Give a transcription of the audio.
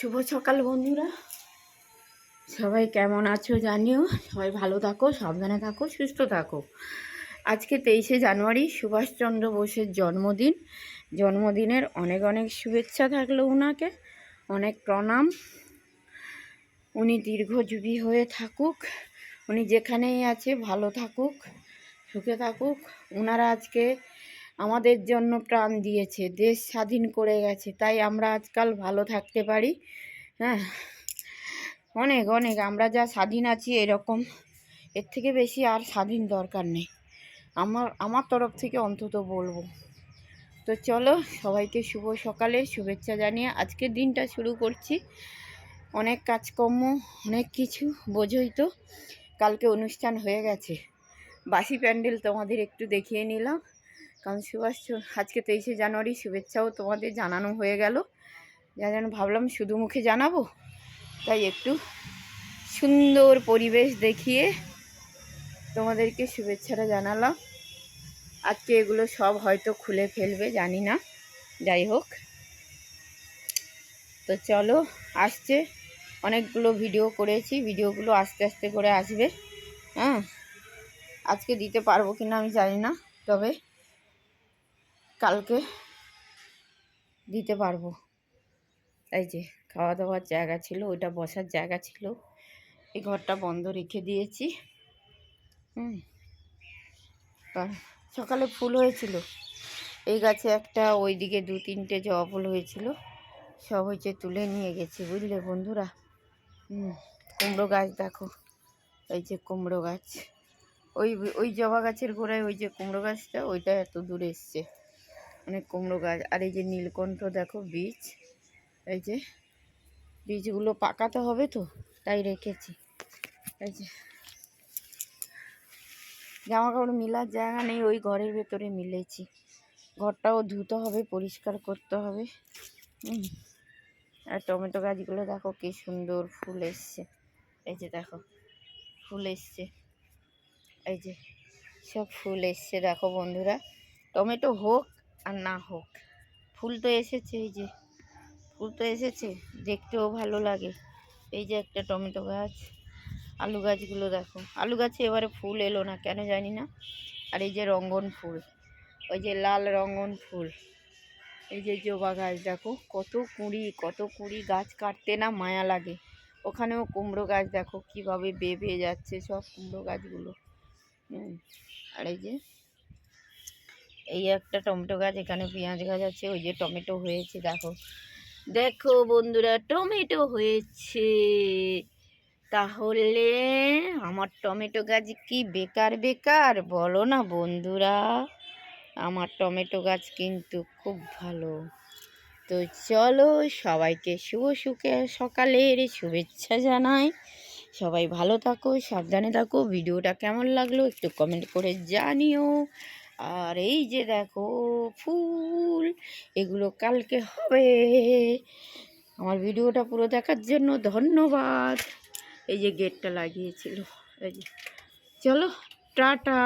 শুভ সকাল, বন্ধুরা। সবাই কেমন আছো জানিও? সবাই ভালো থাকো, সাবধানে থাকো, সুস্থ থাকো। আজকে তেইশে জানুয়ারি, সুভাষচন্দ্র বোসের জন্মদিন। জন্মদিনের অনেক অনেক শুভেচ্ছা থাকল ওনাকে অনেক প্রণাম। উনি দীর্ঘজীবী হয়ে থাকুক, উনি যেখানেই আছে ভালো থাকুক, সুখে থাকুক। ওনারা আজকে আমাদের জন্য প্রাণ দিয়েছে, দেশ স্বাধীন করে গেছে, তাই আমরা আজকাল ভালো থাকতে পারি। হ্যাঁ অনেক অনেক, আমরা যা স্বাধীন আছি এরকম, এর থেকে বেশি আর স্বাধীন দরকার নেই। আমার আমার তরফ থেকে অন্তত বলব। তো চলো, সবাইকে শুভ সকালে, শুভেচ্ছা জানিয়ে আজকের দিনটা শুরু করছি। অনেক কাজকর্ম, অনেক কিছু, বোঝই তো, কালকে অনুষ্ঠান হয়ে গেছে। বাসি প্যান্ডেল তোমাদের একটু দেখিয়ে নিলাম। কারণ সুভাষ আজকে তেইশে জানুয়ারি, শুভেচ্ছাও তোমাদের জানানো হয়ে গেল। যা যেন ভাবলাম শুধু মুখে জানাব। তাই একটু সুন্দর পরিবেশ দেখিয়ে তোমাদেরকে শুভেচ্ছাটা জানালাম। আজকে এগুলো সব হয়তো খুলে ফেলবে, জানি না। যাই হোক। তো চলো, আসছে। অনেকগুলো ভিডিও করেছি, ভিডিওগুলো আস্তে আস্তে করে আসবে। হ্যাঁ? আজকে দিতে পারব কি না আমি জানি না, তবে কালকে দিতে পারব। এই যে খাওয়া দাওয়ার জায়গা ছিল, ওইটা বসার জায়গা ছিল। এই ঘরটা বন্ধ রেখে দিয়েছি। হুম। সকালে ফুল হয়েছিল। এই গাছে একটা ওই দিকে দু তিনটে জবা ফুল হয়েছিল। সব হয়েছে তুলে নিয়ে গেছে, বুঝলে বন্ধুরা? হুম, কুমড়ো গাছ দেখো। এই যে কুমড়ো গাছ। ওই ওই জবা গাছের গোড়ায় ওই যে কুমড়ো গাছটা, ওইটা এত দূরে এসছে। অনেক কুমড়ো গাছ। আর এই যে নীলকণ্ঠ দেখো বীজ। এই যে বীজগুলো পাকাতে হবে তো, তাই রেখেছি। এই যে জামা কাপড় মিলার জায়গা নেই, ওই ঘরের ভেতরে মিলেছি। ঘরটাও ধুতে হবে, পরিষ্কার করতে হবে। আর টমেটো গাছগুলো দেখো কি সুন্দর ফুল এসছে। এই যে দেখো, ফুল এসছে। এই যে সব ফুল এসছে, দেখো বন্ধুরা। টমেটো হোক আর না হোক। ফুল তো এসেছে এই যে। ফুল তো এসেছে, দেখতেও ভালো লাগে। এই যে একটা টমেটো গাছ, আলু গাছগুলো দেখো। আলু গাছে এবারে ফুল এলো না, কেন জানি না। আর এই যে রঙ্গন ফুল, ওই যে লাল রঙ্গন ফুল। এই যে জবা গাছ দেখো, কত কুঁড়ি কত কুঁড়ি গাছ কাটতে না মায়া লাগে। ওখানেও কুমড়ো গাছ দেখো, কীভাবে বেয়ে যাচ্ছে সব কুমড়ো গাছগুলো। আর এই যে এই একটা টমেটো গাছ, এখানে পেঁয়াজ গাছ আছে, ওই যে টমেটো হয়েছে, দেখো। দেখো বন্ধুরা, টমেটো হয়েছে। তাহলে আমার টমেটো গাছ কি বেকার বেকার? বলো না বন্ধুরা। আমার টমেটো গাছ কিন্তু খুব ভালো। তো চলো সবাইকে শুভ সুখে সকালের শুভেচ্ছা জানাই। সবাই ভালো থাকো, সাবধানে থাকো। ভিডিওটা কেমন লাগল একটু কমেন্ট করে জানিও। আর এই যে দেখো ফুল, এগুলো কালকে হবে। আমার ভিডিওটা পুরো দেখার জন্য ধন্যবাদ। এই যে গেটটা লাগিয়েছিল। এই যে। চলো, টাটা।